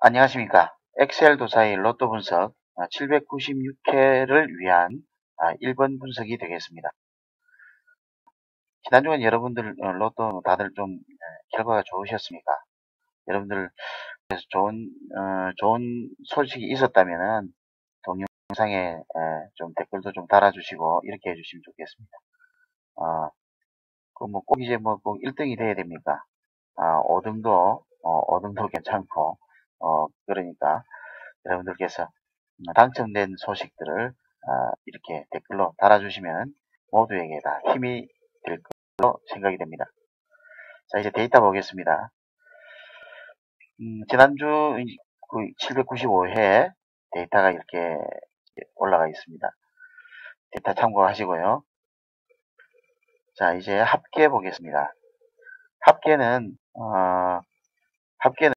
안녕하십니까. 엑셀 도사의 로또 분석 796회를 위한 1번 분석이 되겠습니다. 지난주엔 여러분들 어, 로또 다들 좀 결과가 좋으셨습니까? 여러분들 좋은 어, 좋은 소식이 있었다면은 동영상에 좀 댓글도 좀 달아주시고 이렇게 해주시면 좋겠습니다. 어, 그뭐 꼭 이제 뭐 꼭 1등이 돼야 됩니까? 아, 5등도 어, 5등도 괜찮고 어, 그러니까 여러분들께서 당첨된 소식들을 어, 이렇게 댓글로 달아주시면 모두에게 다 힘이 될 걸로 생각이 됩니다. 자, 이제 데이터 보겠습니다. 음, 지난주 795회 데이터가 이렇게 올라가 있습니다. 데이터 참고하시고요. 자, 이제 합계 보겠습니다. 합계는, 어, 합계는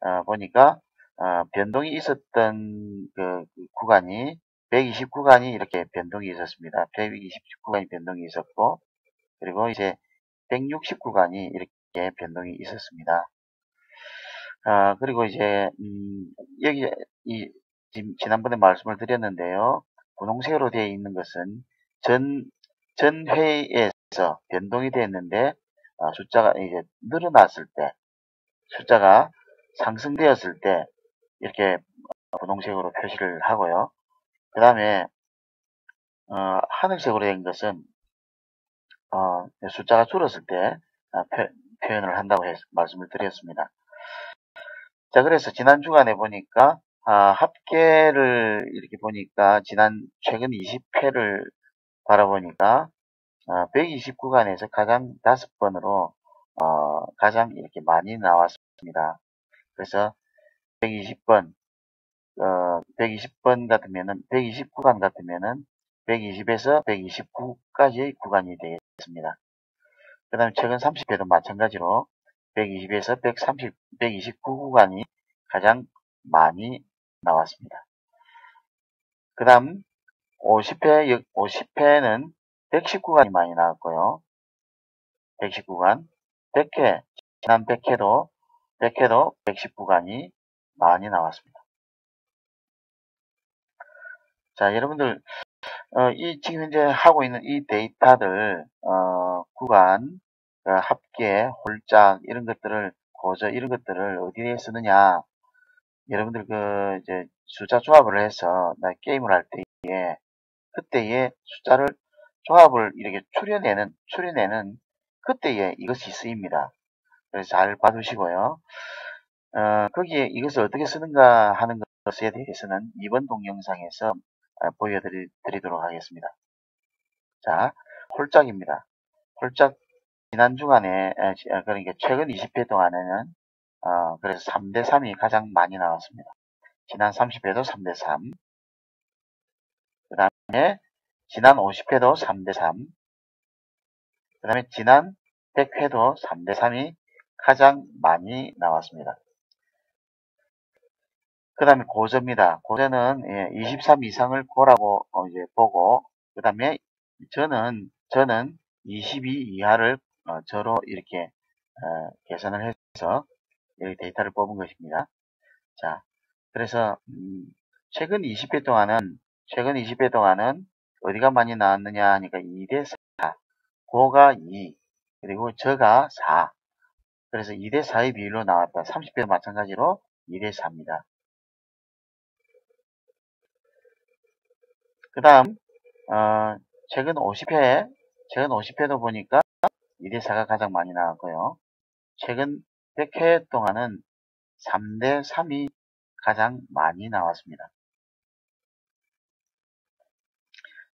어, 보니까 어, 변동이 있었던 그 구간이 120 구간이 이렇게 변동이 있었습니다. 120 구간이 변동이 있었고 그리고 이제 160 구간이 이렇게 변동이 있었습니다. 아, 그리고 이제 음, 여기 이 지난번에 말씀을 드렸는데요. 분홍색으로 되어 있는 것은 전, 전 회의에서 변동이 되었는데 어, 숫자가 이제 늘어났을 때 숫자가 상승되었을 때 이렇게 분홍색으로 표시를 하고요. 그 다음에 어, 하늘색으로 된 것은 어, 숫자가 줄었을 때 어, 표, 현을 한다고 해서 말씀을 드렸습니다. 자 그래서 지난 주간에 보니까 아, 합계를 이렇게 보니까 지난 최근 20회를 바라보니까 어, 129간에서 가장 다섯 번으로 어, 가장 이렇게 많이 나왔습니다. 그래서 120번, 어, 120번 같으면은, 129간 같으면은 120에서 129까지의 구간이 되겠습니다. 그 다음에 최근 30회도 마찬가지로 120에서 130, 129 구간이 가장 많이 나왔습니다. 그 다음 50회, 50회는 119간이 많이 나왔고요. 119간, 100회, 지난 100회도 100회도 119간이 많이 나왔습니다. 자, 여러분들, 어, 이 지금 현재 하고 있는 이 데이터들, 어, 구간, 그 합계, 홀짝, 이런 것들을, 고저, 이런 것들을 어디에 쓰느냐. 여러분들 그, 이제, 숫자 조합을 해서, 나 게임을 할 때에, 그때에 숫자를, 조합을 이렇게 추려내는, 추려내는, 그때에 이것이 쓰입니다. 그래서 잘 봐두시고요. 어, 거기에 이것을 어떻게 쓰는가 하는 것에 대해서는 이번 동영상에서 어, 보여드리도록 하겠습니다. 자, 홀짝입니다. 홀짝 지난 주간에 어, 그러니까 최근 20회 동안에는 어, 그래서 3대 3이 가장 많이 나왔습니다. 지난 30회도 3대 3. 그 다음에 지난 50회도 3대 3. 그 다음에 지난 100회도 3대 3이 가장 많이 나왔습니다. 그 다음에 고저입니다. 고저는 23 예, 이상을 고라고 어, 이제 보고 그 다음에 저는 저는 22 이하를 어, 저로 이렇게 어, 계산을 해서 여기 데이터를 뽑은 것입니다. 자, 그래서 음, 최근 20회 동안은 최근 20회 동안은 어디가 많이 나왔느냐 하니까 2대 4, 고가 2, 그리고 저가 4. 그래서 2대 4의 비율로 나왔다. 30배 마찬가지로 2대 4입니다. 그 다음 어, 최근 50회 최근 50회도 보니까 2대 4가 가장 많이 나왔고요. 최근 100회 동안은 3대 3이 가장 많이 나왔습니다.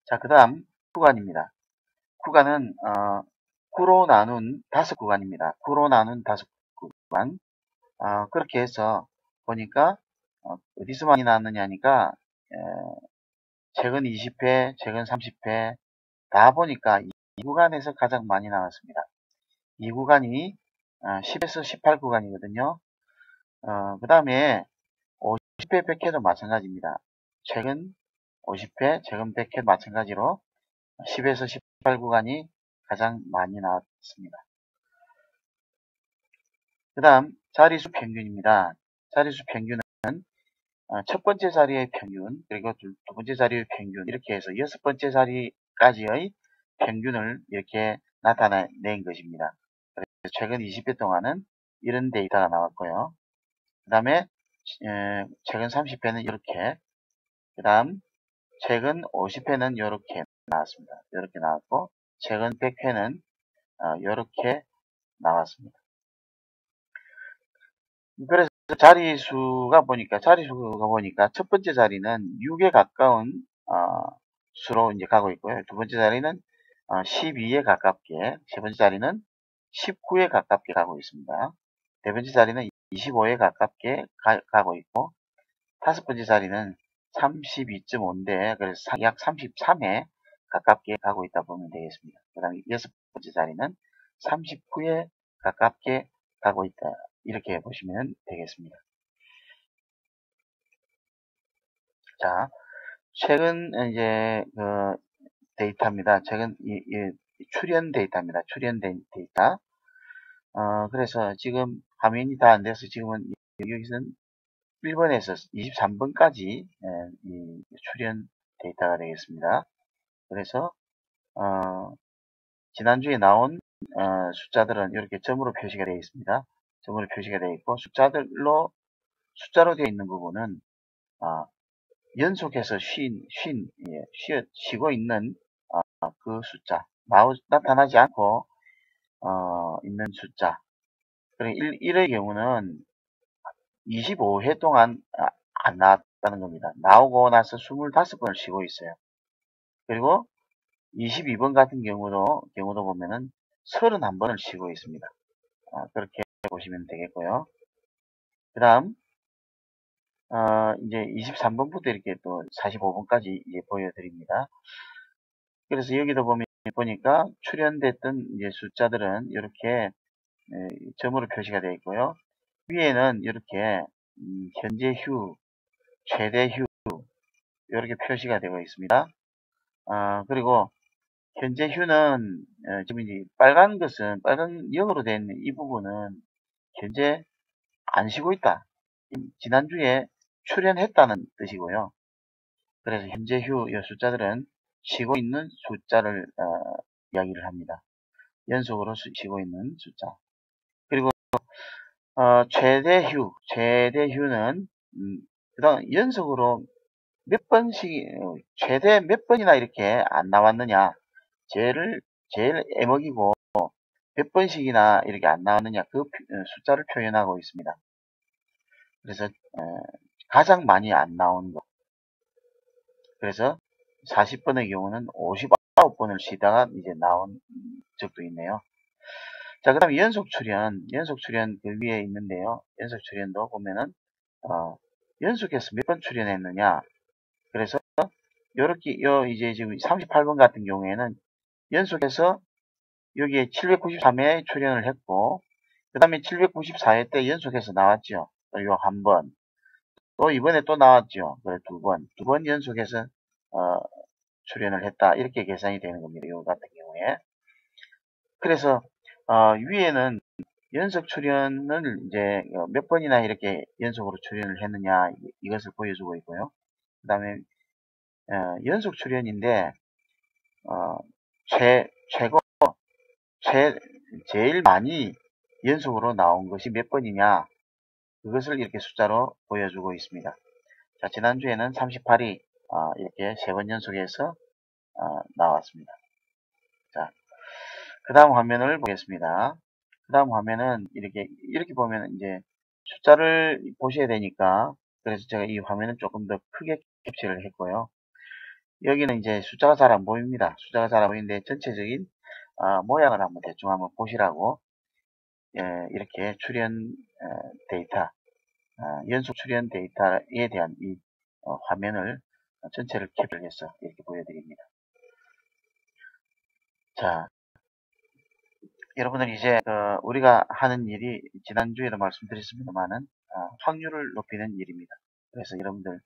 자, 그 다음 구간입니다. 구간은 어, 9로 나눈 다섯 구간입니다. 9로 나눈 다섯 구간 어, 그렇게 해서 보니까 어, 디서 많이 나왔느냐 하니까 에, 최근 20회, 최근 30회 다 보니까 이 구간에서 가장 많이 나왔습니다. 이 구간이 10에서 어, 18 구간이거든요. 어, 그 다음에 50회 100회도 마찬가지입니다. 최근 50회, 최근 100회 마찬가지로 10에서 18 구간이 가장 많이 나왔습니다. 그 다음 자리수 평균입니다. 자리수 평균은 어, 첫 번째 자리의 평균 그리고 두, 두 번째 자리의 평균 이렇게 해서 여섯 번째 자리까지의 평균을 이렇게 나타낸 것입니다. 최근 20회 동안은 이런 데이터가 나왔고요. 그 다음에 최근 30회는 이렇게 그 다음 최근 50회는 이렇게 나왔습니다. 이렇게 나왔고 최근 100회는 이렇게 어, 나왔습니다. 그래서 자리수가 보니까 자리수가 보니까 첫 번째 자리는 6에 가까운 어, 수로 이제 가고 있고요. 두 번째 자리는 어, 12에 가깝게, 세 번째 자리는 19에 가깝게 가고 있습니다. 네 번째 자리는 25에 가깝게 가, 고 있고 다섯 번째 자리는 32.5인데 그래서 약 33에 가깝게 가고 있다 보면 되겠습니다. 그 다음에 여섯 번째 자리는 39에 가깝게 가고 있다. 이렇게 보시면 되겠습니다. 자, 최근 이제 그 데이터입니다. 최근 이, 이 출연 데이터입니다. 출연 데이터. 어, 그래서 지금 화면이 다 안 돼서 지금은 여기서는 1번에서 23번까지 예, 이 출연 데이터가 되겠습니다. 그래서 어, 지난주에 나온 어, 숫자들은 이렇게 점으로 표시가 되어 있습니다. 점으로 표시가 되어 있고 숫자들로 숫자로 되어 있는 부분은 어, 연속해서 쉰, 쉰, 예, 쉬, 쉬고 있는 어, 그 숫자 나오, 나타나지 않고 어, 있는 숫자 그리고 1, 1의 경우는 25회 동안 아, 안 나왔다는 겁니다. 나오고 나서 25번을 쉬고 있어요. 그리고 22번 같은 경우도, 경우도 보면은 31번을 쉬고 있습니다. 아, 그렇게 보시면 되겠고요. 그 다음, 어, 이제 23번부터 이렇게 또 45번까지 이제 보여드립니다. 그래서 여기도 보면, 보니까 출연됐던 이제 숫자들은 이렇게 점으로 표시가 되어 있고요. 위에는 이렇게 음, 현재 휴, 최대 휴 이렇게 표시가 되어 있습니다. 아, 그리고 현재 휴는 어, 지금 이제 빨간 것은 빨간 0으로 되어 있는 이 부분은 현재 안 쉬고 있다. 지난주에 출연했다는 뜻이고요. 그래서 현재 휴 이 숫자들은 쉬고 있는 숫자를 어, 이야기를 합니다. 연속으로 쉬고 있는 숫자. 그리고 어, 최대 휴, 최대 휴는 음, 그다음 연속으로 몇 번씩 어, 최대 몇 번이나 이렇게 안 나왔느냐 제일 제일 애먹이고 몇 번씩이나 이렇게 안 나왔느냐 그 어, 숫자를 표현하고 있습니다. 그래서 어, 가장 많이 안 나온 것. 그래서 40번의 경우는 59번을 쉬다가 이제 나온 적도 있네요. 자, 그 다음에 연속 출연, 연속 출연 그 위에 있는데요. 연속 출연도 보면은, 어, 연속해서 몇 번 출연했느냐. 그래서, 요렇게, 요, 이제 지금 38번 같은 경우에는 연속해서 여기에 793회 출연을 했고, 그 다음에 794회 때 연속해서 나왔죠. 요 한 번. 또 이번에 또 나왔죠. 그래, 두 번. 두 번 연속해서, 어, 출연을 했다. 이렇게 계산이 되는 겁니다. 요 같은 경우에. 그래서, 어, 위에는 연속 출연을 이제 몇 번이나 이렇게 연속으로 출연을 했느냐 이것을 보여주고 있고요. 그 다음에 어, 연속 출연인데 어, 최, 최고 최, 제일 많이 연속으로 나온 것이 몇 번이냐 그것을 이렇게 숫자로 보여주고 있습니다. 자 지난주에는 38이 어, 이렇게 세 번 연속해서 어, 나왔습니다. 자, 그 다음 화면을 보겠습니다. 그 다음 화면은 이렇게, 이렇게 보면 이제 숫자를 보셔야 되니까, 그래서 제가 이 화면은 조금 더 크게 캡처를 했고요. 여기는 이제 숫자가 잘 안 보입니다. 숫자가 잘 안 보이는데 전체적인 어, 모양을 한번 대충 한번 보시라고 예, 이렇게 출연 어, 데이터, 어, 연속 출연 데이터에 대한 이 어, 화면을 전체를 캡처를 해서 이렇게 보여드립니다. 자, 여러분들 이제 어, 우리가 하는 일이 지난주에도 말씀드렸습니다만은 어, 확률을 높이는 일입니다. 그래서 여러분들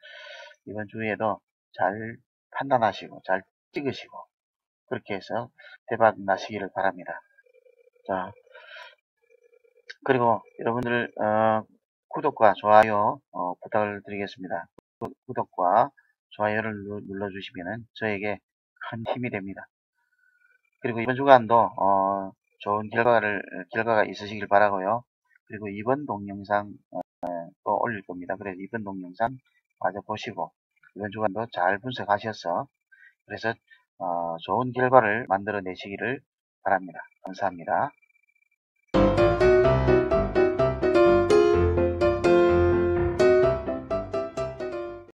이번 주에도 잘 판단하시고 잘 찍으시고 그렇게 해서 대박 나시기를 바랍니다. 자 그리고 여러분들 어, 구독과 좋아요 어, 부탁을 드리겠습니다. 구독과 좋아요를 눌러주시면 저에게 큰 힘이 됩니다. 그리고 이번 주간도 어, 좋은 결과를 결과가 있으시길 바라고요. 그리고 이번 동영상 어, 또 올릴 겁니다. 그래서 이번 동영상 마저 보시고 이번 주간도 잘 분석하셔서 그래서 어, 좋은 결과를 만들어 내시기를 바랍니다. 감사합니다.